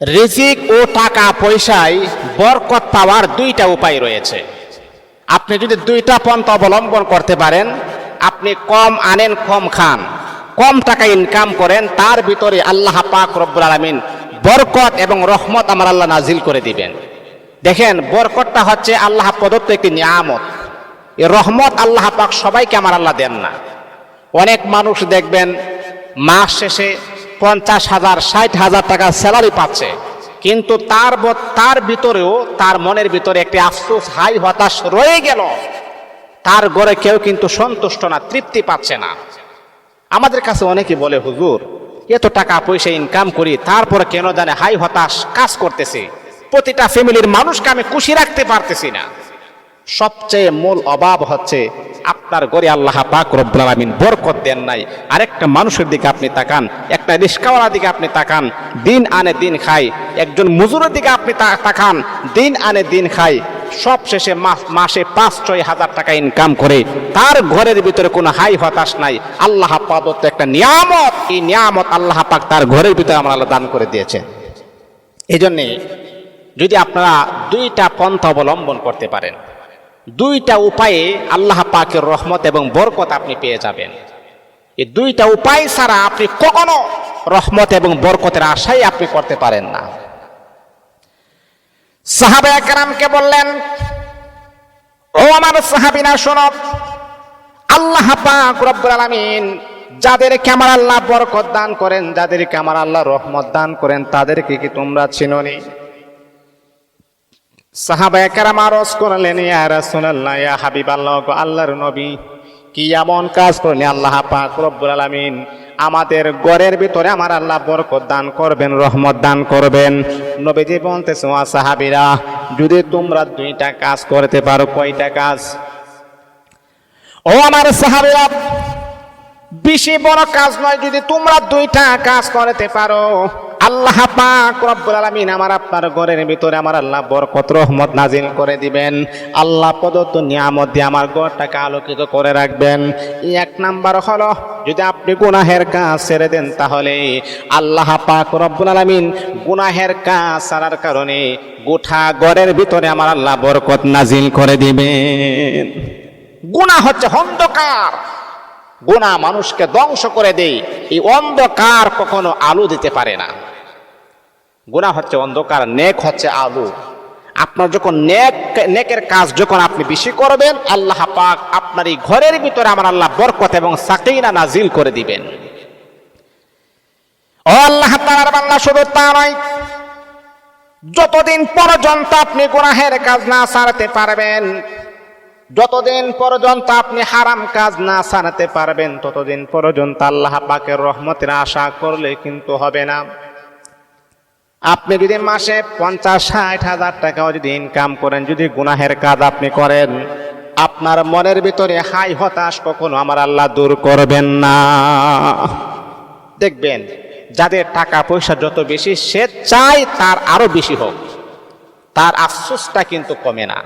রিজিক ও টাকা পয়সায় বরকত পাওয়ার দুইটা উপায় রয়েছে। আপনি যদি দুইটা পন্থা অবলম্বন করতে পারেন, আপনি কম আনেন, কম খান। কম টাকা ইনকাম করেন, তার ভিতরে আল্লাহ পাক রব্বুল আলমিন বরকত এবং রহমত আমার আল্লাহ নাজিল করে দিবেন। দেখেন, বরকতটা হচ্ছে আল্লাহ প্রদত্ত একটি নিয়ামত। এই রহমত আল্লাহ পাক সবাইকে আমার আল্লাহ দেন না। অনেক মানুষ দেখবেন, মাস শেষে পঞ্চাশ হাজার, ষাট হাজার টাকা স্যালারি পাচ্ছে। কিন্তু তার তার ভিতরেও, তার মনের ভিতরে একটি আফসোস, হাই হতাশ রয়ে গেল। তার ঘরে কেউ কিন্তু সন্তুষ্ট না, তৃপ্তি পাচ্ছে না। আমাদের কাছে অনেকে বলে, হুজুর, এত টাকা পয়সা ইনকাম করি, তারপরে কেন জানে হাই হতাশ কাজ করতেছি? প্রতিটা ফ্যামিলির মানুষকে আমি খুশি রাখতে পারতেছি না। সবচেয়ে মূল অভাব হচ্ছে আপনার গড়ে আল্লাহ পাক রব্বুল বরকত দেন নাই। আরেকটা মানুষের দিকে আপনি তাকান, একটা রিস্কাওয়ালার দিকে আপনি তাকান, দিন আনে দিন খাই একজন মজুরের দিকে আপনি তাকান, দিন আনে দিন খাই সব শেষে মাস- পাঁচ, ছয় হাজার টাকা ইনকাম করে। তার ঘরের ভিতরে কোনো হাই হতাশ নাই। আল্লাহ পাদত্ত একটা নিয়ামত। এই নিয়ামত আল্লাহ পাক তার ঘরের ভিতরে আমরা আল্লাহ দান করে দিয়েছেন এই জন্যে যদি আপনারা দুইটা পন্থা অবলম্বন করতে পারেন দুইটা উপায়ে আল্লাহ পাকের রহমত এবং বরকত আপনি পেয়ে যাবেন। এই দুইটা উপায় ছাড়া আপনি কখনো রহমত এবং বরকতের আশাই আপনি করতে পারেন না। সাহাবে একরামকে বললেন, ও আমার সাহাবিনা শোনো, আল্লাহ পাক রব্বুল আলামিন যাদেরকে আমার আল্লাহ বরকত দান করেন, যাদেরকে আমার আল্লাহ রহমত দান করেন, তাদেরকে কি তোমরা চিনোনি? সাহাবা একরাম আরজ করলেন, ইয়া রাসূলুল্লাহ, ইয়া হাবিবাল্লাহ আল্লাহর নবী, কি এমন কাজ করলেন আল্লাহ পাক রব্বুল আলামিন আমাদের ঘরের ভিতরে আমার আল্লাহ বরকত দান করবেন, রহমত দান করবেন? নবীজি বলতেছে, ওয়া সাহাবীরা, যদি তোমরা দুইটা কাজ করতে পারো, কয়টা কাজ? ও আমার সাহাবীরা, বেশি বড় কাজ নয়, যদি তোমরা দুইটা কাজ করতে পারো আল্লাহ পাক রব্বুল আলামিন আমার আপনার ঘরের ভিতরে আমার আল্লাহ বরকত, রহমত নাজিল করে দিবেন। আল্লাহ প্রদত্ত নিয়ামত দিয়ে আমার ঘরটাকে আলোকিত করে রাখবেন। এক নাম্বার হলো, যদি আপনি গুনাহের কাজ ছেড়ে দেন তাহলে আল্লাহ পাক রব্বুল আলামিন গুনাহের কাজ ছাড়ার কারণে গোঠা ঘরের ভিতরে আমার আল্লাহ বরকত নাজিল করে দিবেন। গুনাহ হচ্ছে অন্ধকার। গুণা মানুষকে ধ্বংস করে দেয়। এই অন্ধকার কখনো আলো দিতে পারে না। গুণা হচ্ছে অন্ধকার, নেক হচ্ছে আলো। আপনার যখন নেক, নেকের কাজ যখন আপনি বেশি করবেন, আল্লাহ পাক আপনার এই ঘরের ভিতরে আমার আল্লাহ বরকত এবং সাকিনা নাজিল করে দিবেন। ও আল্লাহ তাআলার বান্দা, শুধু তা নয়, যতদিন পর্যন্ত আপনি গুনাহের কাজ না ছাড়তে পারবেন, যতদিন পর্যন্ত আপনি হারাম কাজ না ছাড়তে পারবেন, ততদিন পর্যন্ত আল্লাহ পাকের রহমতের আশা করলে কিন্তু হবে না। আপনি যদি মাসে পঞ্চাশ, ষাট হাজার টাকাও যদি ইনকাম করেন, যদি গুনাহের কাজ আপনি করেন, আপনার মনের ভিতরে হাই হতাশ কখনো আমার আল্লাহ দূর করবেন না। দেখবেন, যাদের টাকা পয়সা যত বেশি, সে চায় তার আরও বেশি হোক। তার আফসোসটা কিন্তু কমে না।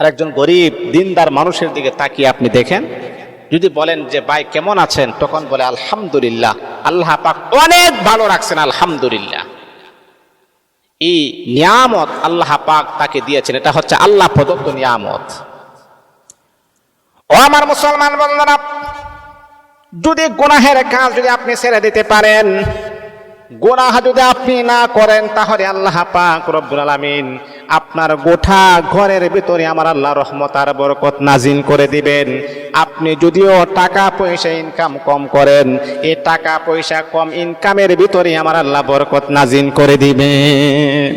আর একজন গরিব, দিনদার মানুষের দিকে তাকিয়ে আপনি দেখেন যদি বলেন যে, ভাই, কেমন আছেন? তখন বলে, আলহামদুলিল্লাহ। আল্লাহ পাক অনেক ভালো রাখছেন, আলহামদুলিল্লাহ। এই নিয়ামত আল্লাহ পাক তাকে দিয়েছেন, এটা হচ্ছে আল্লাহ প্রদত্ত নিয়ামত। ও আমার মুসলমান বন্ধুরা, যদি গুনাহের কাজ যদি আপনি ছেড়ে দিতে পারেন, গুনাহ যদি আপনি না করেন, তাহলে আল্লাহ পাক রব্বুল আলামিন আপনার গোঠা ঘরের ভিতরে আমার আল্লাহ রহমত আর বরকত নাজিল করে দিবেন। আপনি যদিও টাকা পয়সা ইনকাম কম করেন, এ টাকা পয়সা কম ইনকামের ভিতরে আমার আল্লাহ বরকত নাজিল করে দিবেন।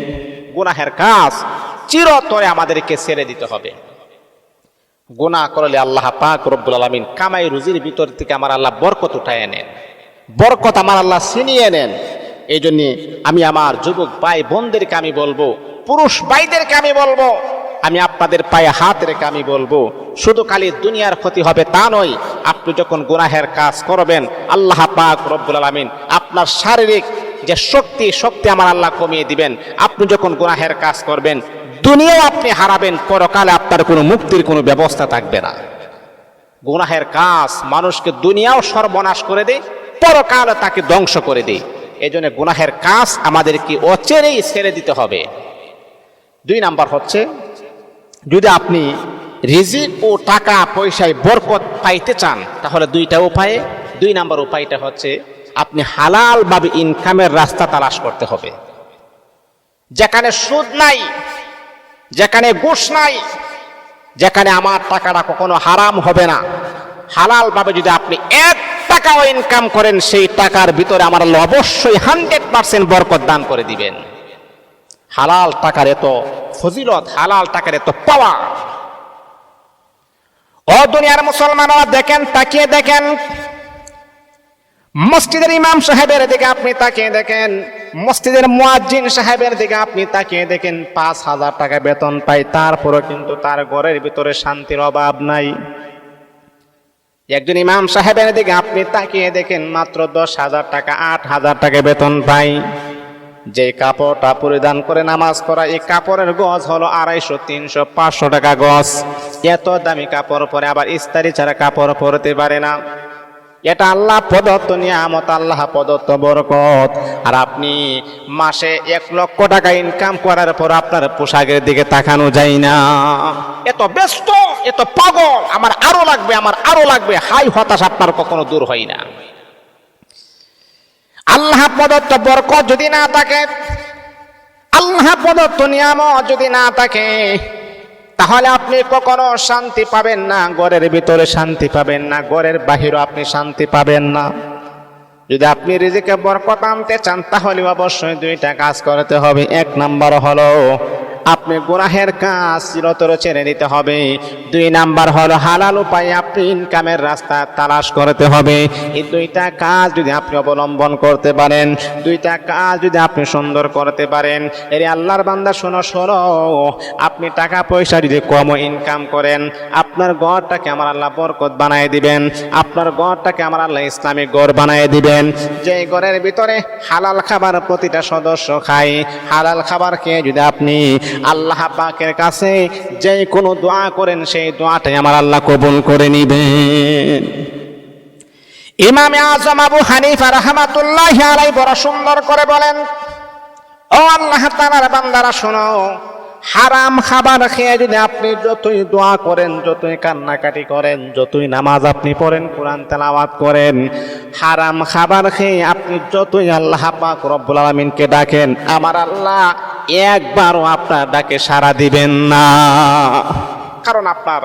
গুনাহের কাজ চিরতরে আমাদেরকে ছেড়ে দিতে হবে। গুনাহ করলে আল্লাহ পাক রব্বুল আলামিন কামাই রুজির ভিতর থেকে আমার আল্লাহ বরকত উঠায় নেন বরকত আমার আল্লাহ ছিনিয়ে নেন। এই জন্যে আমি আমার যুবক ভাই বোনদেরকে আমি বলব পুরুষ ভাইদেরকে আমি বলব, আমি আপনাদের পায়ে হাত রেখে আমি বলব, শুধু খালি দুনিয়ার ক্ষতি হবে তা নয়, আপনি যখন গুনাহের কাজ করবেন, আল্লাহ পাক রব্বুল আলামিন আপনার শারীরিক যে শক্তি শক্তি আমার আল্লাহ কমিয়ে দিবেন। আপনি যখন গুনাহের কাজ করবেন দুনিয়াও আপনি হারাবেন, পরকালে আপনার কোনো মুক্তির কোনো ব্যবস্থা থাকবে না। গুনাহের কাজ মানুষকে দুনিয়াও সর্বনাশ করে দেয় পরকালে তাকে ধ্বংস করে দেয়। এই জন্য গুনাহের কাজ আমাদেরকে অচেরেই ছেড়ে দিতে হবে। দুই নাম্বার হচ্ছে, যদি আপনি রিজিক ও টাকা পয়সায় বরকত পাইতে চান, তাহলে দুইটা উপায়ে। দুই নাম্বার উপায়টা হচ্ছে, আপনি হালালভাবে ইনকামের রাস্তা তালাশ করতে হবে। যেখানে সুদ নাই, যেখানে ঘুষ নাই, যেখানে আমার টাকাটা কখনো হারাম হবে না। হালালভাবে যদি আপনি এক টাকাও ইনকাম করেন, সেই টাকার ভিতরে আমার অবশ্যই হান্ড্রেড পার্সেন্ট বরকত দান করে দিবেন। হালাল টাকার এত ফজিলত, হালাল টাকার এত পাওয়া ও দুনিয়ার মুসলমানরা দেখেন, তাকিয়ে দেখেন। মসজিদের ইমাম সাহেবের দিকে আপনি তাকিয়ে দেখেন। মসজিদের মুয়াজ্জিন সাহেবের দিকে আপনি তাকিয়ে দেখেন, পাঁচ হাজার টাকা বেতন পাই তারপরও কিন্তু তার ঘরের ভিতরে শান্তির অভাব নাই। একজন ইমাম সাহেবের দিকে আপনি তাকিয়ে দেখেন, মাত্র দশ হাজার টাকা, আট হাজার টাকা বেতন পাই যে কাপড়টা পরিধান করে নামাজ করা এই কাপড়ের গজ হলো আড়াইশো, তিনশো, পাঁচশো টাকা গজ। এত দামি কাপড় পরে আবার ইস্তারি ছাড়া কাপড় পরতে পারে না। এটা আল্লাহ প্রদত্ত নিয়ামত, আল্লাহ প্রদত্ত বরকত। আর আপনি মাসে এক লক্ষ টাকা ইনকাম করার পর আপনার পোশাকের দিকে তাকানো যায় না। এত ব্যস্ত, এত পাগল, আমার আরও লাগবে, আমার আরও লাগবে। হাই হতাশ আপনার কখনো দূর হয় না। আল্লাহ প্রদত্ত বরকত যদি না থাকে, আল্লাহ প্রদত্ত নিয়াম যদি না থাকে, তাহলে আপনি কখনো শান্তি পাবেন না, ঘরের ভিতরে শান্তি পাবেন না, ঘরের বাহিরও আপনি শান্তি পাবেন না। যদি আপনি রিজিকে বরকত আনতে চান, তাহলে অবশ্যই দুইটা কাজ করতে হবে। এক নাম্বার হলো আপনি গুনাহের কাজ চিরতর ছেড়ে দিতে হবে। দুই নাম্বার হলো, হালাল উপায়ে আপনি ইনকামের রাস্তা তালাশ করতে হবে। এই দুইটা কাজ যদি আপনি অবলম্বন করতে পারেন, দুইটা কাজ যদি আপনি সুন্দর করতে পারেন, এর আল্লাহর বান্দা শোনো শোনো, আপনি টাকা পয়সা যদি কম ইনকাম করেন, আপনার গড়টাকে আমার আল্লাহ বরকত বানায় দিবেন, আপনার গড়টাকে আমার আল্লাহ ইসলামিক গড় বানায় দিবেন। যে ঘরের ভিতরে হালাল খাবার প্রতিটা সদস্য খায়, হালাল খাবার খেয়ে যদি আপনি আল্লাহ পাকের কাছে যে কোনো দোয়া করেন, সেই দোয়াটাই আমার আল্লাহ কবুল করে নিবেন। ইমামে আজম আবু হানিফা রহমাতুল্লাহ আলাই বড় সুন্দর করে বলেন, ও আল্লাহ তাআলার বান্দারা, শোনো, হারাম খাবার খেয়ে যদি আপনি যতই দোয়া করেন, যতই কান্নাকাটি করেন, যতই নামাজ আপনি পড়েন, কোরআন তেলাওয়াত করেন, হারাম খাবার খেয়ে আপনি যতই আল্লাহ পাক রব্বুল আলামিনকে ডাকেন, আমার আল্লাহ একবারও আপনার ডাকে সাড়া দিবেন না। কারণ আপনার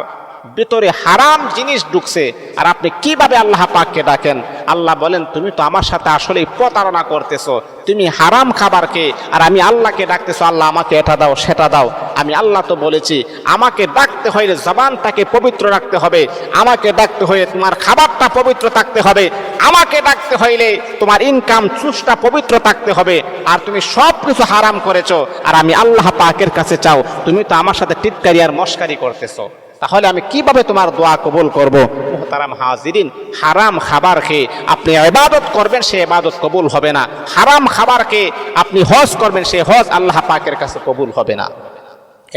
ভিতরে হারাম জিনিস ঢুকছে। আর আপনি কীভাবে আল্লাহ পাককে ডাকেন? আল্লাহ বলেন, তুমি তো আমার সাথে আসলে প্রতারণা করতেছো। তুমি হারাম খাবারকে আর আমি আল্লাহকে ডাকতেছো, আল্লাহ আমাকে এটা দাও, সেটা দাও। আমি আল্লাহ তো বলেছি, আমাকে ডাকতে হইলে জবানটাকে পবিত্র রাখতে হবে। আমাকে ডাকতে হইলে তোমার খাবারটা পবিত্র থাকতে হবে। আমাকে ডাকতে হইলে তোমার ইনকাম চুষটা পবিত্র থাকতে হবে। আর তুমি সব কিছু হারাম করেছ। আর আমি আল্লাহ পাকের কাছে চাও। তুমি তো আমার সাথে টিটকারি আর মস্কারি করতেছো। তাহলে আমি কীভাবে তোমার দোয়া কবুল করব? মোহতারাম হাজিরিন, হারাম খাবার খেয়ে আপনি ইবাদত করবেন, সে ইবাদত কবুল হবে না। হারাম খাবার খেয়ে আপনি হজ করবেন, সে হজ আল্লাহ পাকের কাছে কবুল হবে না।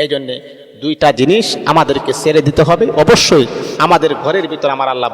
এই জন্যে দুইটা জিনিস আমাদেরকে ছেড়ে দিতে হবে। অবশ্যই আমাদের ঘরের ভিতর আমার আল্লাহ